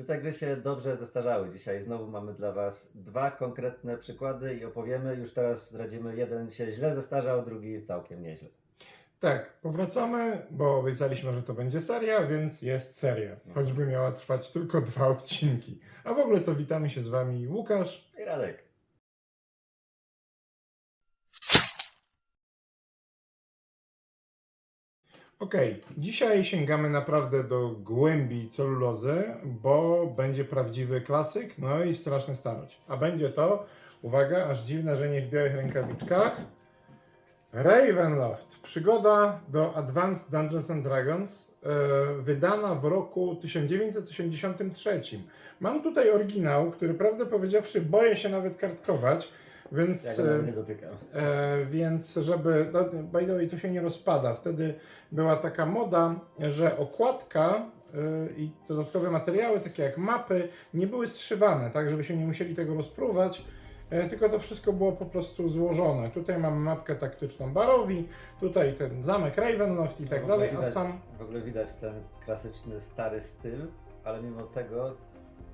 Czy te gry się dobrze zestarzały? Dzisiaj znowu mamy dla Was dwa konkretne przykłady i opowiemy. Już teraz zdradzimy, jeden się źle zestarzał, drugi całkiem nieźle. Tak, powracamy, bo obiecaliśmy, że to będzie seria, więc jest seria. Choćby miała trwać tylko dwa odcinki. A w ogóle to witamy się z Wami Łukasz. I Radek. Okej, dzisiaj sięgamy naprawdę do głębi celulozy, bo będzie prawdziwy klasyk, no i straszny starość. A będzie to, uwaga, aż dziwne, że nie w białych rękawiczkach, Ravenloft. Przygoda do Advanced Dungeons and Dragons, e, wydana w roku 1983. Mam tutaj oryginał, który prawdę powiedziawszy boję się nawet kartkować, więc... Ja go nawet nie dotykam. E, więc żeby, no, by the way, to się nie rozpada. Wtedy była taka moda, że okładka y, i dodatkowe materiały, takie jak mapy, nie były strzywane, tak, żebyśmy nie musieli tego rozpruwać, e, tylko to wszystko było po prostu złożone. Tutaj mamy mapkę taktyczną Barowi, tutaj ten zamek Ravenloft i tak W ogóle dalej, a widać- sam... W ogóle widać ten klasyczny, stary styl, ale mimo tego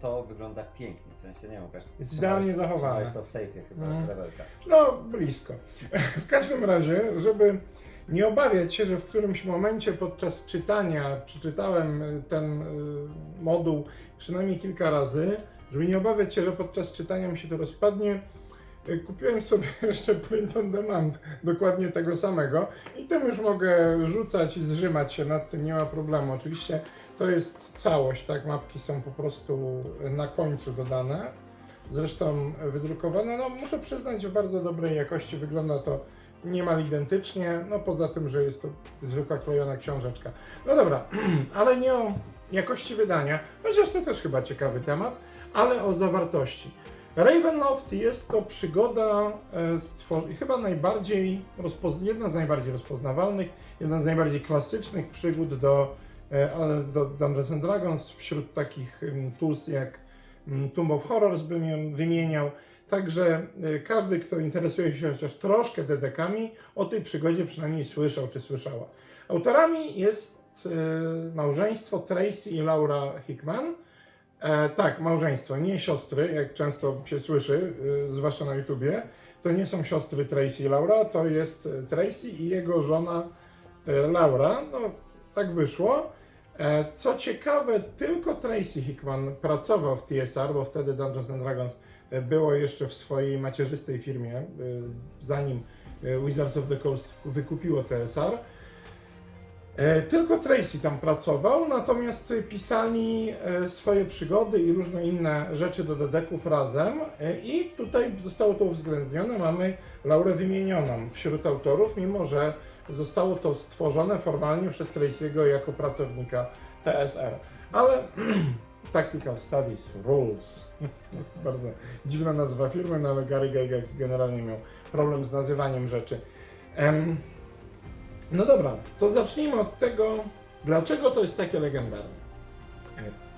to wygląda pięknie. W sensie, nie wiem, Łukasz, Jest trzymałeś- idealnie zachowane. trzymałeś to w sejfie chyba, Mm. Rebelka. No, blisko. W każdym razie, żeby nie obawiać się, że w którymś momencie podczas czytania przeczytałem y, ten y, moduł przynajmniej kilka razy, żeby nie obawiać się, że podczas czytania mi się to rozpadnie, y, kupiłem sobie jeszcze print on demand dokładnie tego samego i tym już mogę rzucać i zrzymać się nad tym, nie ma problemu. Oczywiście to jest całość, tak? Mapki są po prostu na końcu dodane zresztą wydrukowane. No muszę przyznać, w bardzo dobrej jakości wygląda to niemal identycznie, no poza tym, że jest to zwykła klejona książeczka. No dobra, ale nie o jakości wydania, chociaż to też chyba ciekawy temat, ale o zawartości. Ravenloft jest to przygoda, e, chyba najbardziej, jedna z najbardziej rozpoznawalnych, jedna z najbardziej klasycznych przygód do, ale do Dungeons and Dragons, wśród takich mm, tools jak mm, Tomb of Horrors bym ją wymieniał. Także y, każdy, kto interesuje się chociaż troszkę dedekami, o tej przygodzie przynajmniej słyszał czy słyszała. Autorami jest y, małżeństwo Tracy i Laura Hickman. E, tak, małżeństwo, nie siostry, jak często się słyszy, y, zwłaszcza na YouTubie. To nie są siostry Tracy i Laura, to jest Tracy i jego żona y, Laura. No, tak wyszło. E, Co ciekawe, tylko Tracy Hickman pracował w TSR, bo wtedy Dungeons and Dragons e, było jeszcze w swojej macierzystej firmie, e, zanim Wizards of the Coast wykupiło TSR. Tylko Tracy tam pracował, natomiast pisali swoje przygody i różne inne rzeczy do dedeków razem i tutaj zostało to uwzględnione. Mamy Laurę wymienioną wśród autorów, mimo że zostało to stworzone formalnie przez Tracy'ego jako pracownika TSR. Ale Tactical Studies Rules. Bardzo dziwna nazwa firmy, no ale Gary Gygax generalnie miał problem z nazywaniem rzeczy. Em, no dobra, to zacznijmy od tego, dlaczego to jest takie legendarne.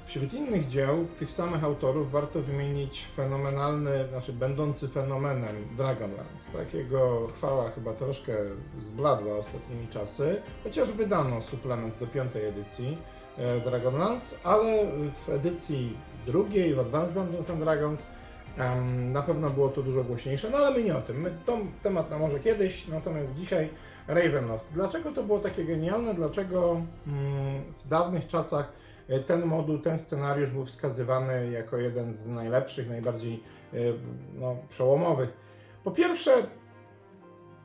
Wśród innych dzieł tych samych autorów warto wymienić fenomenalny, znaczy będący fenomenem Dragonlance. Takiego chwała chyba troszkę zbladła ostatnimi czasy, chociaż wydano suplement do piątej edycji e, Dragonlance, ale w edycji drugiej, w Advanced Dungeons and Dragons na pewno było to dużo głośniejsze, no ale my nie o tym. My, to temat na może kiedyś, natomiast dzisiaj Ravenloft. Dlaczego to było takie genialne? Dlaczego mm, w dawnych czasach ten moduł, ten scenariusz był wskazywany jako jeden z najlepszych, najbardziej e, no, przełomowych? Po pierwsze,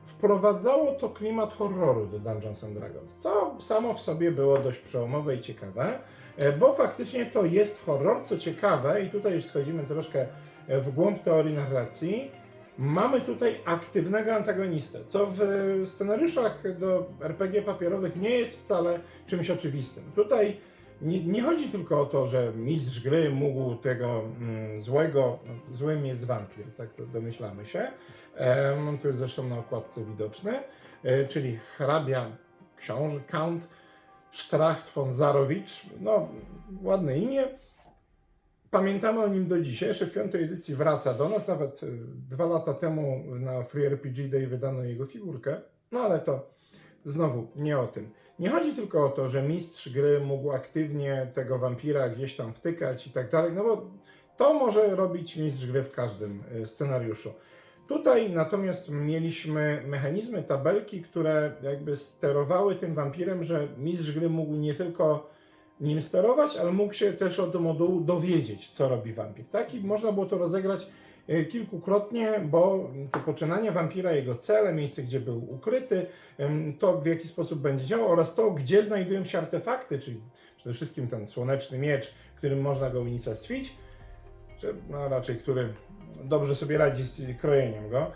wprowadzało to klimat horroru do Dungeons and Dragons, co samo w sobie było dość przełomowe i ciekawe, e, bo faktycznie to jest horror, co ciekawe, i tutaj już schodzimy troszkę e, w głąb teorii narracji, mamy tutaj aktywnego antagonistę, co w scenariuszach do RPG papierowych nie jest wcale czymś oczywistym. Tutaj nie, nie chodzi tylko o to, że mistrz gry mógł tego mm, złego, złym jest wampir, tak to domyślamy się. On tu jest zresztą na okładce widoczny, e, czyli hrabia, książę, count Stracht von Zarowicz, no ładne imię. Pamiętamy o nim do dzisiaj, jeszcze w piątej edycji wraca do nas, nawet e, dwa lata temu na Free RPG Day wydano jego figurkę, no ale to znowu nie o tym. nie chodzi tylko o to, że mistrz gry mógł aktywnie tego wampira gdzieś tam wtykać i tak dalej, no bo to może robić mistrz gry w każdym y, scenariuszu. Tutaj natomiast mieliśmy mechanizmy, tabelki, które jakby sterowały tym wampirem, że mistrz gry mógł nie tylko nim sterować, ale mógł się też od modułu dowiedzieć, co robi wampir. Tak? I można było to rozegrać kilkukrotnie, bo to poczynanie wampira, jego cele, miejsce, gdzie był ukryty, to w jaki sposób będzie działał oraz to, gdzie znajdują się artefakty, czyli przede wszystkim ten słoneczny miecz, którym można go unicestwić, czy no raczej który dobrze sobie radzi z krojeniem go.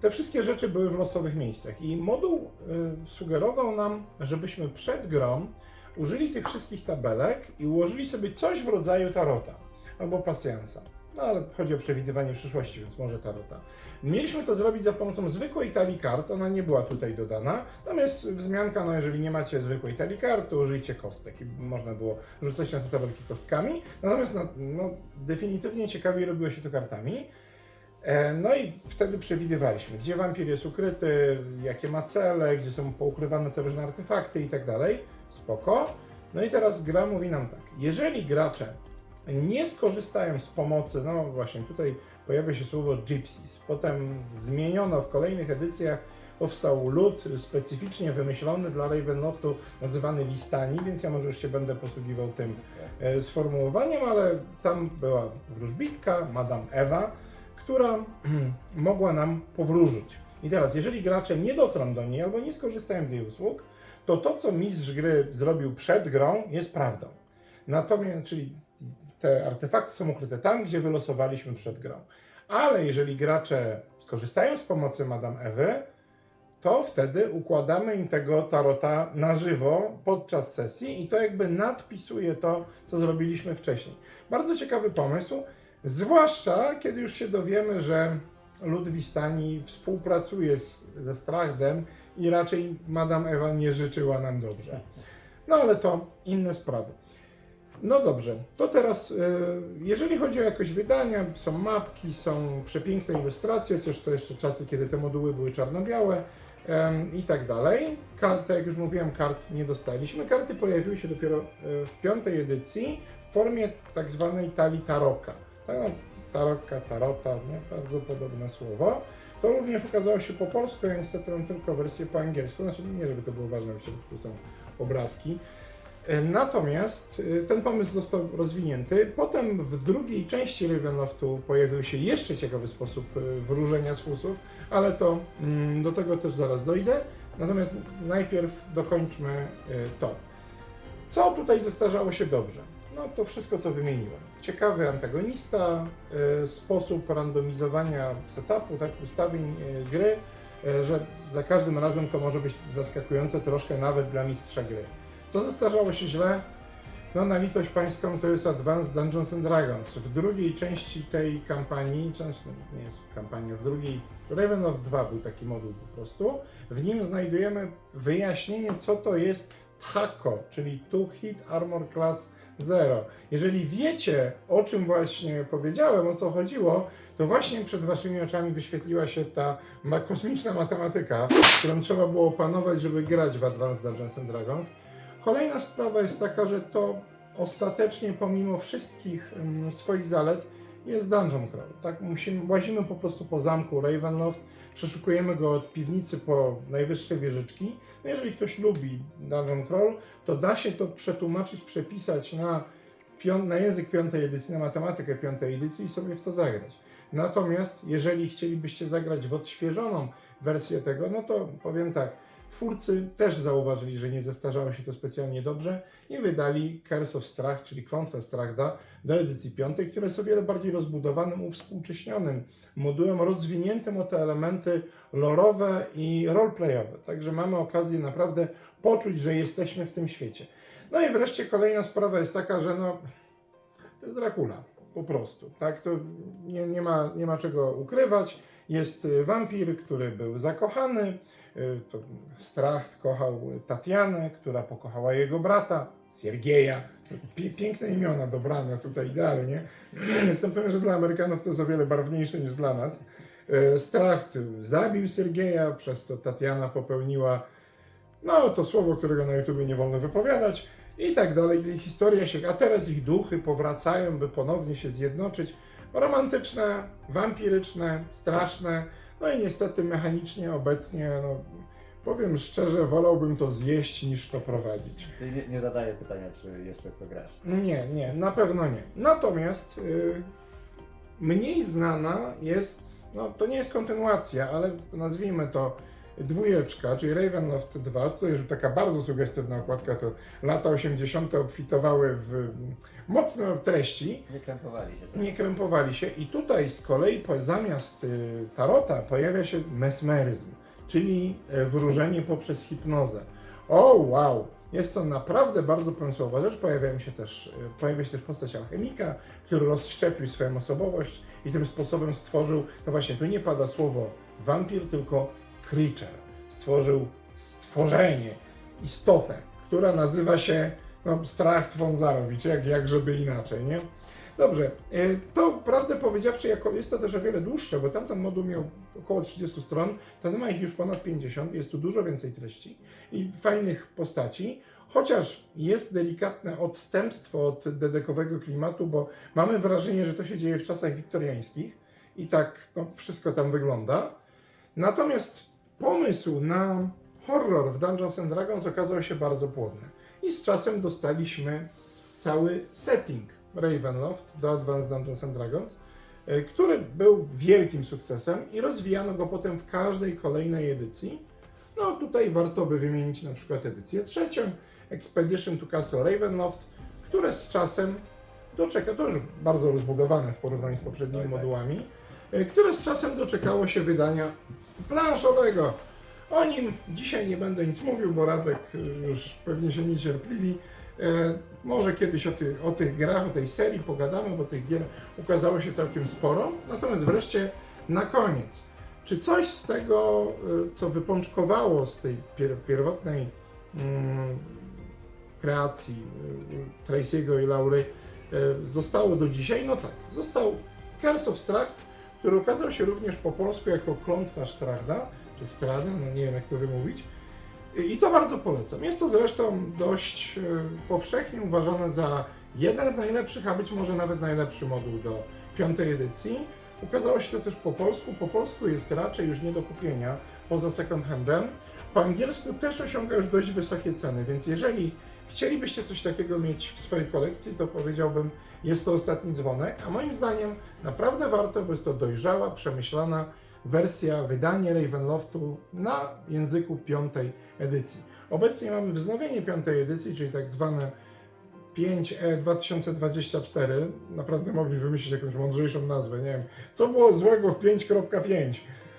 Te wszystkie rzeczy były w losowych miejscach i moduł y, sugerował nam, żebyśmy przed grą użyli tych wszystkich tabelek i ułożyli sobie coś w rodzaju tarota albo pasjansa. No ale chodzi o przewidywanie przyszłości, więc może tarota. Mieliśmy to zrobić za pomocą zwykłej talii kart, ona nie była tutaj dodana. Tam jest wzmianka, no jeżeli nie macie zwykłej talii kart, to użyjcie kostek i można było rzucać na te tabelki kostkami. Natomiast no, no, definitywnie ciekawiej robiło się to kartami. E, No i wtedy przewidywaliśmy, gdzie wampir jest ukryty, jakie ma cele, gdzie są poukrywane te różne artefakty i tak dalej. Spoko. No i teraz gra mówi nam tak. Jeżeli gracze nie skorzystają z pomocy, no właśnie tutaj pojawia się słowo gypsies, potem zmieniono w kolejnych edycjach, powstał lud specyficznie wymyślony dla Ravenloftu, nazywany Wistani, więc ja może już się będę posługiwał tym e, sformułowaniem, ale tam była wróżbitka, Madame Ewa, która mogła nam powróżyć. I teraz, jeżeli gracze nie dotrą do niej albo nie skorzystają z jej usług, to to, co mistrz gry zrobił przed grą, jest prawdą. Natomiast, czyli te artefakty są ukryte tam, gdzie wylosowaliśmy przed grą. Ale jeżeli gracze skorzystają z pomocy Madame Ewy, to wtedy układamy im tego tarota na żywo podczas sesji i to jakby nadpisuje to, co zrobiliśmy wcześniej. Bardzo ciekawy pomysł, zwłaszcza kiedy już się dowiemy, że Ludwistani współpracuje z, ze Strachdem i raczej Madame Ewa nie życzyła nam dobrze. No ale to inne sprawy. No dobrze, to teraz, y, jeżeli chodzi o jakość wydania, są mapki, są przepiękne ilustracje, chociaż to jeszcze czasy, kiedy te moduły były czarno-białe i tak dalej. Karty, jak już mówiłem, kart nie dostaliśmy. Karty pojawiły się dopiero y, w piątej edycji w formie tak zwanej talii taroka. Tarokka, tarota, nie? bardzo podobne słowo. To również ukazało się po polsku, ja niestety mam tylko wersję po angielsku, znaczy nie, żeby to było ważne, w środku są obrazki. E, Natomiast e, ten pomysł został rozwinięty. Potem w drugiej części Ravenloftu pojawił się jeszcze ciekawy sposób e, wróżenia z fusów, ale to mm, do tego też zaraz dojdę. Natomiast najpierw dokończmy to. Co tutaj zestarzało się dobrze? No to wszystko, co wymieniłem. Ciekawy antagonista, sposób randomizowania setupu, tak, ustawień gry, że za każdym razem to może być zaskakujące troszkę nawet dla mistrza gry. Co zestarzało się źle? No na litość pańską to jest Advanced Dungeons and Dragons. W drugiej części tej kampanii, często nie jest kampania, w drugiej Raven of 2 był taki moduł po prostu. W nim znajdujemy wyjaśnienie, co to jest THACO, czyli Two Hit Armor Class Zero. Jeżeli wiecie, o czym właśnie powiedziałem, o co chodziło, to właśnie przed waszymi oczami wyświetliła się ta kosmiczna matematyka, którą trzeba było opanować, żeby grać w Advanced Dungeons and Dragons. Kolejna sprawa jest taka, że to ostatecznie pomimo wszystkich mm, swoich zalet jest dungeon crawl. Tak? Musimy, łazimy po prostu po zamku Ravenloft, przeszukujemy go od piwnicy po najwyższe wieżyczki. No jeżeli ktoś lubi dungeon crawl, to da się to przetłumaczyć, przepisać na, na język piątej edycji, na matematykę piątej edycji i sobie w to zagrać. Natomiast jeżeli chcielibyście zagrać w odświeżoną wersję tego, no to powiem tak, Twórcy też zauważyli, że nie zestarzało się to specjalnie dobrze i wydali Curse of Strach, czyli Klątwę Strachda do edycji piątej, które jest o wiele bardziej rozbudowanym, uwspółcześnionym modułem, rozwiniętym o te elementy lorowe i roleplayowe. Także mamy okazję naprawdę poczuć, że jesteśmy w tym świecie. No i wreszcie kolejna sprawa jest taka, że no, to jest Dracula, po prostu. Tak, to nie, nie, ma, nie ma czego ukrywać. Jest y, wampir, który był zakochany. y, To Stracht kochał Tatianę, która pokochała jego brata, Siergieja. Piękne imiona dobrane tutaj idealnie. Jestem pewien, że dla Amerykanów to jest o wiele barwniejsze niż dla nas. Y, Stracht zabił Siergieja, przez co Tatiana popełniła No, to słowo, którego na YouTube nie wolno wypowiadać i tak dalej. Historia się, a teraz ich duchy powracają, by ponownie się zjednoczyć. Romantyczne, wampiryczne, straszne, no i niestety mechanicznie obecnie, no, powiem szczerze, wolałbym to zjeść niż to prowadzić. Czyli nie, nie zadaję pytania, czy jeszcze w to grasz. Nie, nie, na pewno nie. Natomiast y, mniej znana jest, no to nie jest kontynuacja, ale nazwijmy to dwójeczka, czyli Ravenloft 2. Tutaj już taka bardzo sugestywna okładka, to lata 80. obfitowały w mocne treści. Nie krępowali się. tak? Nie krępowali się i tutaj z kolei po, zamiast y, tarota pojawia się mesmeryzm, czyli y, wróżenie poprzez hipnozę. O wow! Jest to naprawdę bardzo pomysłowa rzecz. Pojawiają się też, y, pojawia się też postać alchemika, który rozszczepił swoją osobowość i tym sposobem stworzył, no właśnie, tu nie pada słowo wampir, tylko creature. Stworzył stworzenie, istotę, która nazywa się no, Strach von jak, jak żeby inaczej, nie? Dobrze, y, to prawdę powiedziawszy, jako jest to też o wiele dłuższe, bo tamten moduł miał około 30 stron, ten ma ich już ponad 50, jest tu dużo więcej treści i fajnych postaci, chociaż jest delikatne odstępstwo od dedekowego klimatu, bo mamy wrażenie, że to się dzieje w czasach wiktoriańskich i tak no, wszystko tam wygląda. Natomiast pomysł na horror w Dungeons and Dragons okazał się bardzo płodny i z czasem dostaliśmy cały setting Ravenloft do Advanced Dungeons and Dragons, e, który był wielkim sukcesem i rozwijano go potem w każdej kolejnej edycji. No tutaj warto by wymienić na przykład edycję trzecią, Expedition to Castle Ravenloft, które z czasem doczeka, to już bardzo rozbudowane w porównaniu z poprzednimi tak. modułami, które z czasem doczekało się wydania planszowego. O nim dzisiaj nie będę nic mówił, bo Radek y, już pewnie się niecierpliwi. E, może kiedyś o, ty, o tych grach, o tej serii pogadamy, bo tych gier ukazało się całkiem sporo. Natomiast wreszcie na koniec, czy coś z tego, co wypączkowało z tej pier, pierwotnej mm, kreacji Tracy'ego i Laury zostało do dzisiaj? No tak, został Curse of Strahd, który ukazał się również po polsku jako Klątwa Strachda, czy Strada, no nie wiem jak to wymówić. I to bardzo polecam. Jest to zresztą dość e, powszechnie uważane za jeden z najlepszych, a być może nawet najlepszy moduł do piątej edycji. Ukazało się to też po polsku. Po polsku jest raczej już nie do kupienia poza second handem. Po angielsku też osiąga już dość wysokie ceny, więc jeżeli chcielibyście coś takiego mieć w swojej kolekcji, to powiedziałbym, jest to ostatni dzwonek, a moim zdaniem naprawdę warto, bo jest to dojrzała, przemyślana wersja, wydanie Ravenloftu na języku piątej edycji. Obecnie mamy wznowienie piątej edycji, czyli tak zwane 5E 2024. Naprawdę mogli wymyślić jakąś mądrzejszą nazwę, nie wiem, co było złego w 5.5.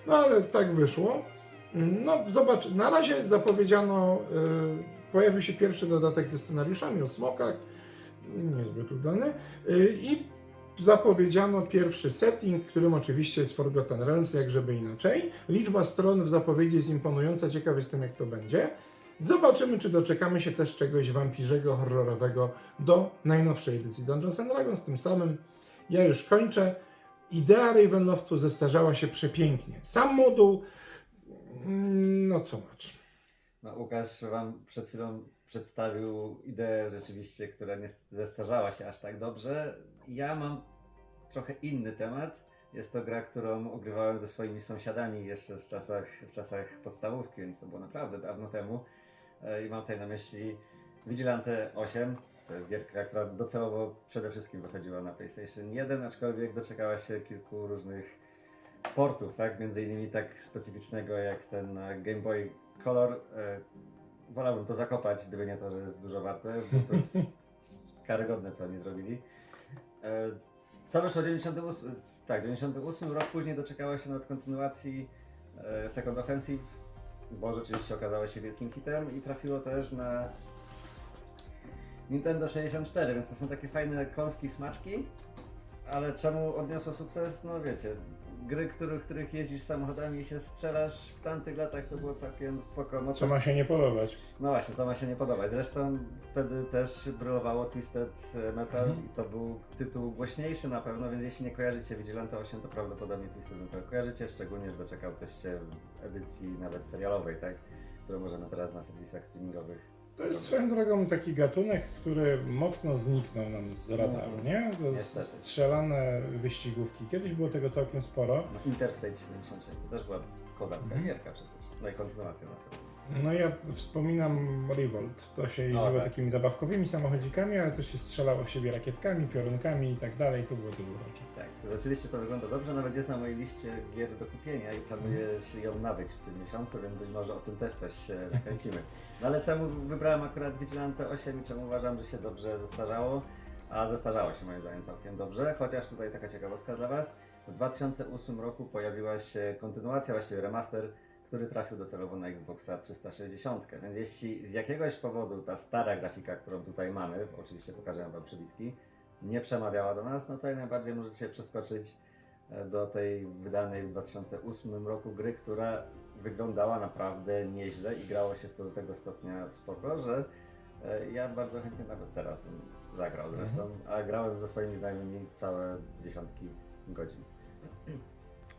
No ale tak wyszło. No zobacz, na razie zapowiedziano, y, pojawił się pierwszy dodatek ze scenariuszami o smokach, niezbyt udany, y, i zapowiedziano pierwszy setting, którym oczywiście jest Forgotten Realms, jak żeby inaczej. Liczba stron w zapowiedzi jest imponująca, ciekaw jestem jak to będzie. Zobaczymy, czy doczekamy się też czegoś wampirzego, horrorowego do najnowszej edycji Dungeons Dragons. Tym samym ja już kończę. Idea Ravenloftu zestarzała się przepięknie. Sam moduł, mm, no co macz. No, Łukasz Wam przed chwilą przedstawił ideę rzeczywiście, która nie zestarzała się aż tak dobrze. Ja mam trochę inny temat. Jest to gra, którą ogrywałem ze swoimi sąsiadami jeszcze z czasach, w czasach podstawówki, więc to było naprawdę dawno temu. E, I mam tutaj na myśli Vigilante 8. To jest gierka, która docelowo przede wszystkim wychodziła na PlayStation 1, aczkolwiek doczekała się kilku różnych portów, tak? Między innymi tak specyficznego jak ten na Game Boy Color. E, wolałbym to zakopać, gdyby nie to, że jest dużo warte, bo to jest karygodne, co oni zrobili. E, to wyszło w 98, tak, 98 rok, później doczekało się nawet kontynuacji e, Second Offensive, bo rzeczywiście okazało się wielkim hitem i trafiło też na Nintendo 64, więc to są takie fajne kąski smaczki, ale czemu odniosło sukces? No wiecie, gry, których, których jeździsz samochodami i się strzelasz w tamtych latach to było całkiem spoko. Mocno Co ma się nie podobać? no właśnie, co ma się nie podobać. Zresztą wtedy też brylowało Twisted Metal Mhm. i to był tytuł głośniejszy na pewno, więc jeśli nie kojarzycie Vigilante 8, to prawdopodobnie Twisted Metal kojarzycie, szczególnie, że doczekał też się edycji nawet serialowej, tak? które możemy teraz na serwisach streamingowych. To jest swoją drogą taki gatunek, który mocno zniknął nam z radaru, Mhm. nie? To Niestety. strzelane wyścigówki. Kiedyś było tego całkiem sporo. No, Interstate 76 to też była kozacka Mhm. gierka przecież. No i kontynuacja na pewno. No ja wspominam Revolt. To się jeździło tak. takimi zabawkowymi samochodzikami, ale też się strzelało w siebie rakietkami, piorunkami i tak dalej. To było dużo urocze. Tak, to rzeczywiście to wygląda dobrze, nawet jest na mojej liście gier do kupienia i planuję się ją nabyć w tym miesiącu, więc być może o tym też coś nakręcimy. No ale czemu wybrałem akurat Vigilante 8 i czemu uważam, że się dobrze zestarzało? A zestarzało się moim zdaniem całkiem dobrze, chociaż tutaj taka ciekawostka dla Was. W 2008 roku pojawiła się kontynuacja, właściwie remaster, który trafił docelowo na Xboxa 360. Więc jeśli z jakiegoś powodu ta stara grafika, którą tutaj mamy, oczywiście pokażę Wam przybitki, nie przemawiała do nas, no to jak najbardziej możecie przeskoczyć e, do tej wydanej w 2008 roku gry, która wyglądała naprawdę nieźle i grało się w to do tego stopnia spoko, że e, ja bardzo chętnie nawet teraz bym zagrał zresztą, a grałem ze swoimi znajomymi całe dziesiątki godzin.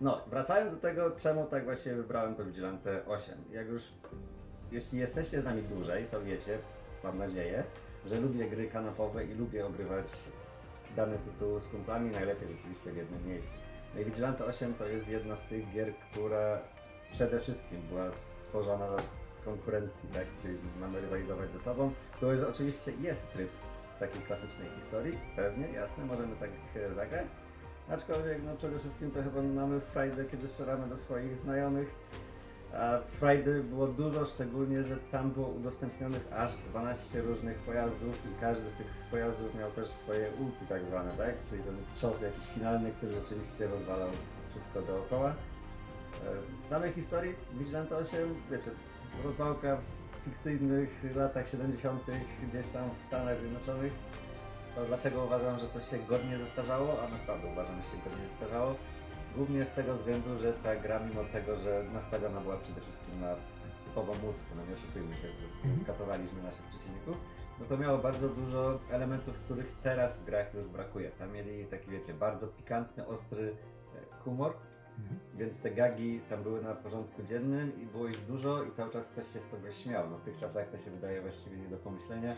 No, wracając do tego, czemu tak właśnie wybrałem to Vigilante 8. Jak już, jeśli jesteście z nami dłużej, to wiecie, mam nadzieję, że lubię gry kanapowe i lubię ogrywać dany tytuł z kumplami, najlepiej rzeczywiście w jednym miejscu. No i Vigilante 8 to jest jedna z tych gier, która przede wszystkim była stworzona do konkurencji, tak? Czyli mamy rywalizować ze sobą. To jest oczywiście jest tryb takiej klasycznej historii, pewnie, jasne, możemy tak e, zagrać. Aczkolwiek no przede wszystkim to chyba mamy frajdę, kiedy strzelamy do swoich znajomych. A frajdy było dużo, szczególnie, że tam było udostępnionych aż 12 różnych pojazdów i każdy z tych pojazdów miał też swoje ulti tak zwane, tak? Czyli ten cios jakiś finalny, który rzeczywiście rozwalał wszystko dookoła. E, W samej historii Vigilante 8, wiecie, rozwałka w fikcyjnych latach 70. gdzieś tam w Stanach Zjednoczonych. To dlaczego uważam, że to się godnie zestarzało? A naprawdę uważam, że się godnie zestarzało. Głównie z tego względu, że ta gra mimo tego, że nastawiona była przede wszystkim na typową ludzką, no nie oszukujmy się, po prostu Mhm. katowaliśmy naszych przeciwników, no to miało bardzo dużo elementów, których teraz w grach już brakuje. Tam mieli taki, wiecie, bardzo pikantny, ostry e, humor, Mhm. więc te gagi tam były na porządku dziennym i było ich dużo i cały czas ktoś się z kogoś śmiał. No w tych czasach to się wydaje właściwie nie do pomyślenia.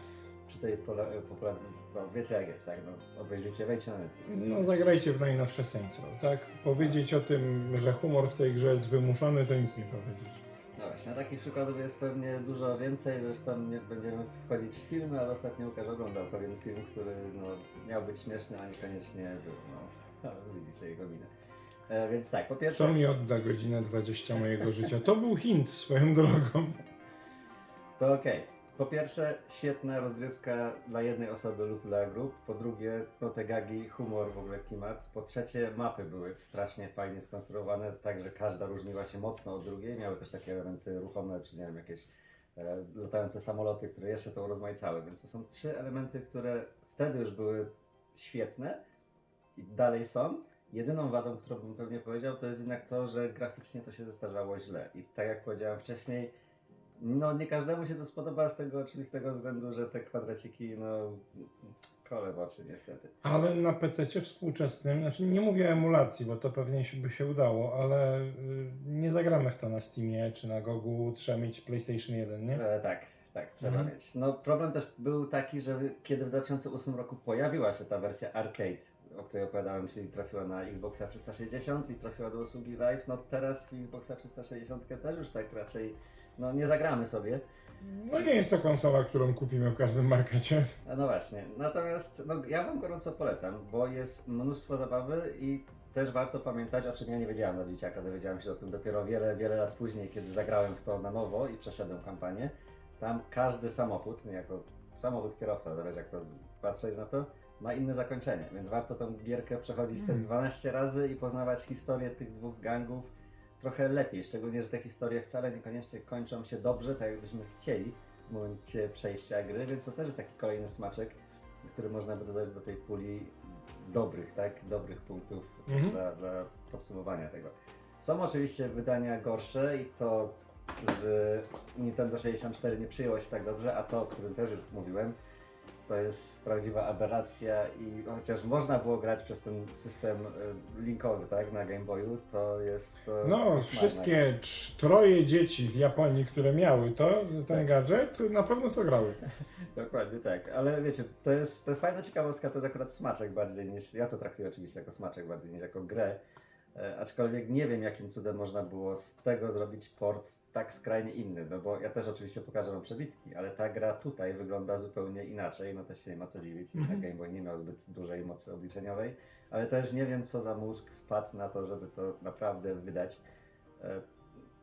Przy tej pola- popularnej, no, wiecie jak jest, tak? No, obejrzycie, wejdźcie na Netflix. No zagrajcie w najnowsze Saints Row, tak? Powiedzieć o tym, że humor w tej grze jest wymuszony, to nic nie powiedzieć. No właśnie, takich przykładów jest pewnie dużo więcej, zresztą nie będziemy wchodzić w filmy, ale ostatnio Łukasz oglądał pewien film, który no, miał być śmieszny, a niekoniecznie był. No, ale widzicie jego minę. E, więc tak, po pierwsze... Co mi odda godzinę 20 mojego życia? To był hint swoją drogą. To okej. Po pierwsze, świetna rozgrywka dla jednej osoby lub dla grup. Po drugie, no te gagi, humor, w ogóle klimat. Po trzecie, mapy były strasznie fajnie skonstruowane, tak że każda różniła się mocno od drugiej. Miały też takie elementy ruchome, czy nie wiem, jakieś e, latające samoloty, które jeszcze to urozmaicały. Więc to są trzy elementy, które wtedy już były świetne i dalej są. Jedyną wadą, którą bym pewnie powiedział, to jest jednak to, że graficznie to się zestarzało źle. I tak jak powiedziałem wcześniej, no nie każdemu się to spodoba z tego oczywistego względu, że te kwadraciki, no kole w oczy niestety. Ale na PC współczesnym, znaczy nie mówię o emulacji, bo to pewnie się by się udało, ale y, nie zagramy w to na Steamie czy na Gogu, trzeba mieć PlayStation 1, nie? E, tak, tak, trzeba Mhm. mieć. No problem też był taki, że kiedy w 2008 roku pojawiła się ta wersja arcade, o której opowiadałem, czyli trafiła na Xboxa 360 i trafiła do usługi Live, no teraz w Xboxa 360 też już tak raczej, no nie zagramy sobie. No nie jest to konsola, którą kupimy w każdym markecie. A No właśnie, natomiast no, ja Wam gorąco polecam, bo jest mnóstwo zabawy i też warto pamiętać, o czym ja nie wiedziałem na dzieciaka, dowiedziałem się o tym dopiero wiele, wiele lat później, kiedy zagrałem w to na nowo i przeszedłem kampanię. Tam każdy samochód, jako samochód kierowca, zależy jak to patrzeć na to, ma inne zakończenie, więc warto tą gierkę przechodzić te Mm. 12 razy i poznawać historię tych dwóch gangów trochę lepiej, szczególnie, że te historie wcale niekoniecznie kończą się dobrze, tak jakbyśmy chcieli w momencie przejścia gry, więc to też jest taki kolejny smaczek, który można by dodać do tej puli dobrych, tak, dobrych punktów Mhm. dla, dla podsumowania tego. Są oczywiście wydania gorsze i to z Nintendo 64 nie przyjęło się tak dobrze, a to, o którym też już mówiłem, to jest prawdziwa aberracja i chociaż można było grać przez ten system y, linkowy, tak, na Game Boyu, to jest to No, wszystkie troje dzieci w Japonii, które miały to, ten Tak. gadżet, na pewno to grały. Dokładnie tak, ale wiecie, to jest, to jest fajna ciekawostka, to jest akurat smaczek bardziej niż, ja to traktuję oczywiście jako smaczek bardziej niż jako grę, aczkolwiek nie wiem jakim cudem można było z tego zrobić port tak skrajnie inny, no bo ja też oczywiście pokażę wam przebitki, ale ta gra tutaj wygląda zupełnie inaczej, no też się nie ma co dziwić, mm Game Boy nie miał zbyt dużej mocy obliczeniowej, ale też nie wiem co za mózg wpadł na to, żeby to naprawdę wydać. E,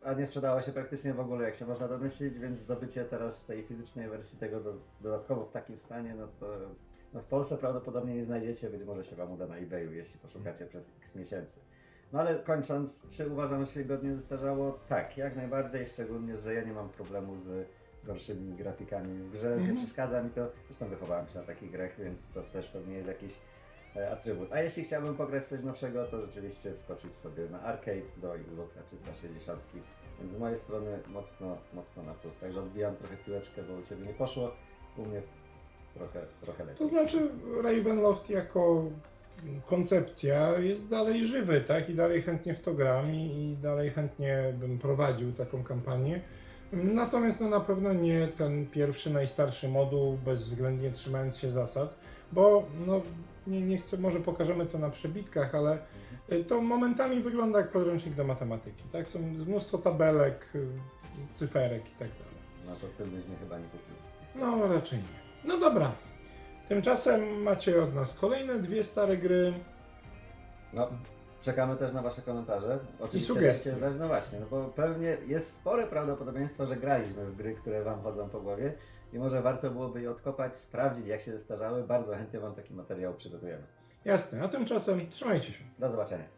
a nie sprzedała się praktycznie w ogóle, jak się można domyślić, więc zdobycie teraz tej fizycznej wersji tego do, dodatkowo w takim stanie, no to no w Polsce prawdopodobnie nie znajdziecie, być może się Wam uda na eBayu, jeśli poszukacie przez x miesięcy. No ale kończąc, czy uważam, że się godnie zestarzało? Tak, jak najbardziej, szczególnie, że ja nie mam problemu z gorszymi grafikami w grze, nie Mhm. przeszkadza mi to, zresztą wychowałem się na takich grach, więc to też pewnie jest jakiś e, atrybut. A jeśli chciałbym pograć coś nowszego, to rzeczywiście wskoczyć sobie na arcade do Xboxa 360. Więc z mojej strony mocno, mocno na plus. Także odbijam trochę piłeczkę, bo u Ciebie nie poszło, u mnie trochę, trochę lepiej. To znaczy Ravenloft jako koncepcja jest dalej żywy, tak? I dalej chętnie w to gram i, i dalej chętnie bym prowadził taką kampanię. Natomiast no, na pewno nie ten pierwszy, najstarszy moduł, bezwzględnie trzymając się zasad, bo no, nie, nie chcę, może pokażemy to na przebitkach, ale y, to momentami wygląda jak podręcznik do matematyki, tak? Są mnóstwo tabelek, y, cyferek i tak dalej. No to Ty byś mnie chyba nie kupił. No, raczej nie. No dobra. Tymczasem macie od nas kolejne dwie stare gry. No, czekamy też na Wasze komentarze. Oczywiście sugestie. dajcie znać, no właśnie, no bo pewnie jest spore prawdopodobieństwo, że graliśmy w gry, które Wam chodzą po głowie i może warto byłoby je odkopać, sprawdzić jak się zestarzały. Bardzo chętnie Wam taki materiał przygotujemy. Jasne, a tymczasem trzymajcie się. Do zobaczenia.